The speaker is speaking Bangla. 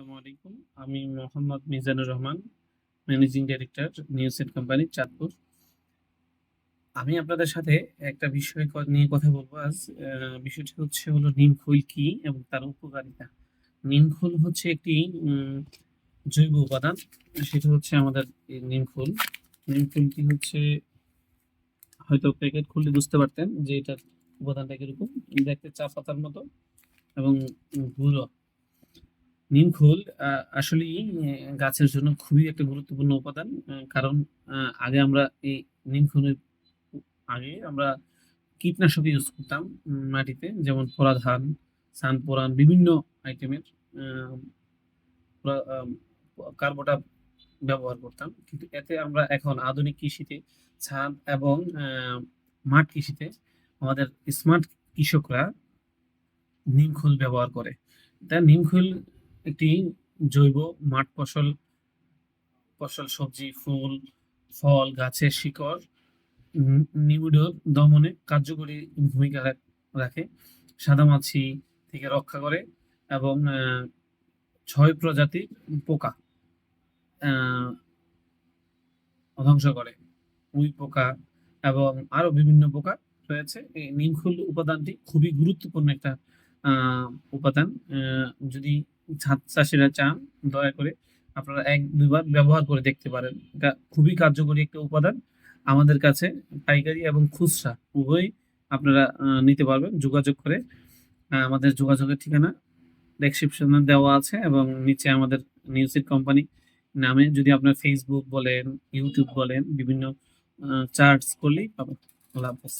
আসসালামু আলাইকুম। আমি Mohammad Mizanur Rahman, managing director Newjet company, Chandpur. আমি আপনাদের সাথে একটা বিষয় নিয়ে কথা বলব আজ। বিষয়টি হচ্ছে হলো নিমখৈল কি এবং তার উপকারিতা। নিমখোল হচ্ছে একটি জৈব উপাদান। সেটা হচ্ছে আমাদের নিমখোল নিমখোলটি হচ্ছে, হয়তো প্যাকেট খুললে বুঝতে পারতেন যে এটার উপাদানটা কীরকম। দেখতে চা পাতার মতো এবং গুঁড়ো। নিমখোল আহ, আসলেই গাছের জন্য খুবই একটা গুরুত্বপূর্ণ উপাদান কারণ আগে আমরা এই নিমখোলের আগে আমরা কীটনাশক ইউজ করতাম মাটিতে যেমন পরাধান সান পোরান বিভিন্ন আইটেমের কার্বোটা ব্যবহার করতাম কিন্তু এতে আমরা এখন আধুনিক কৃষিতে ছাদ এবং মাঠ কৃষিতে আমাদের স্মার্ট কৃষকরা নিমখোল ব্যবহার করে। তা নিমখোল একটি জৈব মাঠ ফসল ফসল, সবজি, ফুল, ফল, গাছের শিকড় নিবিড় দমনে কার্যকরী ভূমিকা রাখ- সাদামাছি থেকে রক্ষা করে এবং ছয় প্রজাতির পোকা ধ্বংস করে। উই পোকা এবং আরও বিভিন্ন পোকা রয়েছে। এই নিমখুল উপাদানটি খুবই গুরুত্বপূর্ণ একটা উপাদান। যদি চাষিরা চান, দয়া করে আপনারা এক, দুইবার ব্যবহার করে দেখতে পারেন। এটা খুবই কার্যকরী একটা উপাদান। আমাদের কাছে পাইকারি এবং খুচরা উভয়ই আপনারা নিতে পারবেন। যোগাযোগ করে আমাদের যোগাযোগের ঠিকানা ডেসক্রিপশনে দেওয়া আছে এবং নিচে আমাদের নিউজের কোম্পানি নামে যদি আপনার ফেসবুক বলেন ইউটিউব বলেন, বিভিন্ন চার্টস করলেই পাবেন। আল্লাহ হাফেজ।